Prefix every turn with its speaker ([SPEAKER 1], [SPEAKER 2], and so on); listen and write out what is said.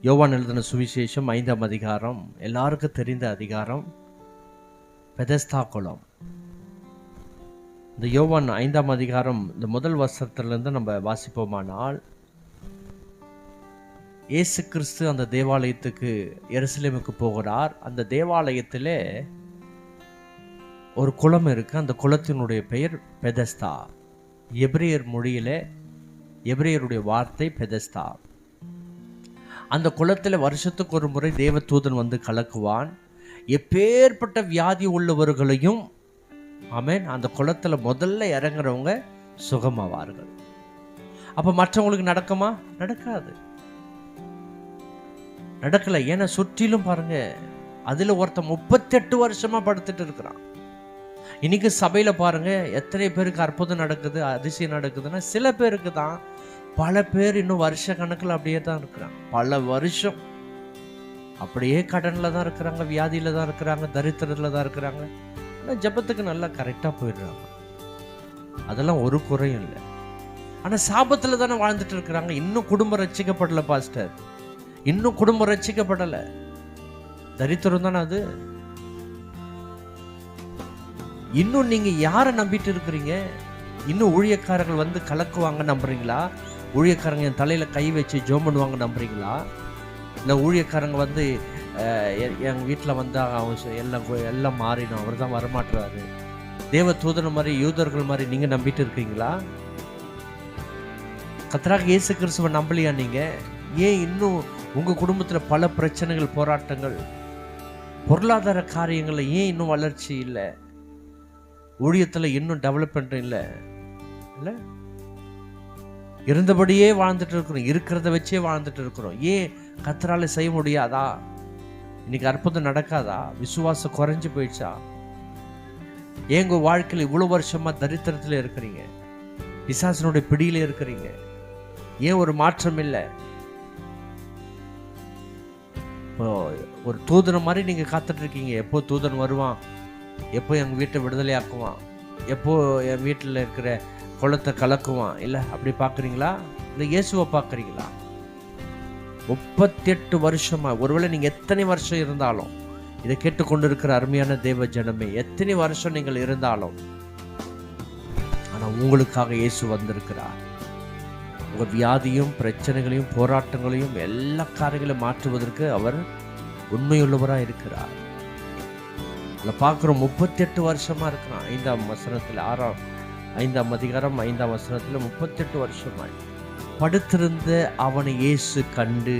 [SPEAKER 1] யோவான் எழுதின சுவிசேஷம் ஐந்தாம் அதிகாரம் எல்லாருக்கும் தெரிந்த அதிகாரம் பெதஸ்தா குளம். இந்த யோவான் ஐந்தாம் அதிகாரம் இந்த முதல் வருஷத்துலேருந்து நம்ம வாசிப்போமானால் இயேசு கிறிஸ்து அந்த தேவாலயத்துக்கு எருசலேமுக்கு போகிறார். அந்த தேவாலயத்திலே ஒரு குளம் இருக்கு. அந்த குளத்தினுடைய பெயர் பெதஸ்தா. எப்ரேயர் மொழியிலே எப்ரேயருடைய வார்த்தை பெதஸ்தா. அந்த குளத்தில் வருஷத்துக்கு ஒரு முறை தேவதூதன் வந்து கலக்குவான். எப்பேற்பட்ட வியாதி உள்ளவர்களையும் ஆமேன் அந்த குளத்தில் முதல்ல இறங்குறவங்க சுகமாவார்கள். அப்போ மற்றவங்களுக்கு நடக்குமா? நடக்காது. நடக்கல. ஏன்னா சுற்றிலும் பாருங்க அதில் ஒருத்தன் முப்பத்தெட்டு வருஷமாக படுத்துட்டு இருக்கிறான். இன்னைக்கு சபையில் பாருங்க எத்தனை பேருக்கு அற்புதம் நடக்குது அதிசயம் நடக்குதுன்னா சில பேருக்கு தான் பல பேர் இன்னும் வருஷ கணக்கில் அப்படியே தான் இருக்கிறாங்க. பல வருஷம் அப்படியே கடனில் தான் இருக்கிறாங்க வியாதியில தான் இருக்கிறாங்க தரித்திரத்தில் தான் இருக்கிறாங்க. ஆனால் ஜெபத்துக்கு நல்லா கரெக்டாக போயிடுறாங்க. அதெல்லாம் ஒரு குறையும் இல்லை. ஆனால் சாபத்தில் தானே வாழ்ந்துட்டு இருக்கிறாங்க. இன்னும் குடும்பம் ரசிக்கப்படலை பாஸ்டர். இன்னும் குடும்பம் ரட்சிக்கப்படலை தரித்திரம் தானே அது? இன்னும் நீங்க யாரை நம்பிட்டு இருக்கிறீங்க? இன்னும் ஊழியக்காரர்கள் வந்து கலக்குவாங்க நம்புறீங்களா? ஊழியக்காரங்க என் தலையில் கை வச்சு ஜோம் பண்ணுவாங்க நம்புறீங்களா? இல்லை ஊழியக்காரங்க வந்து அஹ், எ- வீட்டில் வந்தால் அவன் எல்லாம் எல்லாம் மாறிடும். அவர் தான் வரமாட்டுறாரு தேவ தூதன மாதிரி யூதர்கள் மாதிரி நீங்கள் நம்பிட்டு இருக்கீங்களா? கத்தராக இயேசு கிறிஸ்துவை நம்பலையா நீங்கள் ஏன் இன்னும் உங்கள் குடும்பத்தில் பல பிரச்சனைகள் போராட்டங்கள்? பொருளாதார காரியங்களில் ஏன் இன்னும் வளர்ச்சி இல்லை? ஊழியத்தில் இன்னும் டெவலப்மெண்ட் இல்லை? இல்லை? இருந்தபடியே வாழ்ந்துட்டு இருக்கிறோம் இருக்கிறத வச்சே வாழ்ந்துட்டு இருக்கிறோம் ஏன் கத்தரால செய்ய முடியாதா? இன்னைக்கு அற்புதம் நடக்காதா? விசுவாசம் குறைஞ்சு போயிடுச்சா? ஏங்க வாழ்க்கையில் இவ்வளவு வருஷமா தரித்திரத்துல இருக்கிறீங்க? பிசாசனுடைய பிடியில் இருக்கிறீங்க. ஏன் ஒரு மாற்றம் இல்லை? இப்போ ஒரு தூதனை மாதிரி நீங்க காத்துட்டு இருக்கீங்க எப்போ தூதன் வருவான்? எப்போ எங்க வீட்டை விடுதலை ஆக்குவான் எப்போ என் வீட்டில் இருக்கிற குளத்தை கலக்குவான். இல்லை அப்படி பார்க்குறீங்களா? இல்லை இயேசுவை பார்க்குறீங்களா? முப்பத்தெட்டு வருஷமா ஒருவேளை நீங்க எத்தனை வருஷம் இருந்தாலும் இதை கேட்டுக்கொண்டு இருக்கிற அருமையான தேவ ஜனமே எத்தனை வருஷம் நீங்கள் இருந்தாலும் ஆனா உங்களுக்காக இயேசு வந்திருக்கிறார். உங்க வியாதியும் பிரச்சனைகளையும் போராட்டங்களையும் எல்லா காரியங்களையும் மாற்றுவதற்கு அவர் உண்மையுள்ளவராக இருக்கிறார். அதில் பார்க்குறோம் முப்பத்தெட்டு வருஷமா இருக்கிறான். ஐந்தாம் வசனத்தில் ஆறாம் ஐந்தாம் அதிகாரம் ஐந்தாம் வசனத்தில் முப்பத்தெட்டு வருஷமாய். படுத்திருந்த அவனை இயேசு கண்டு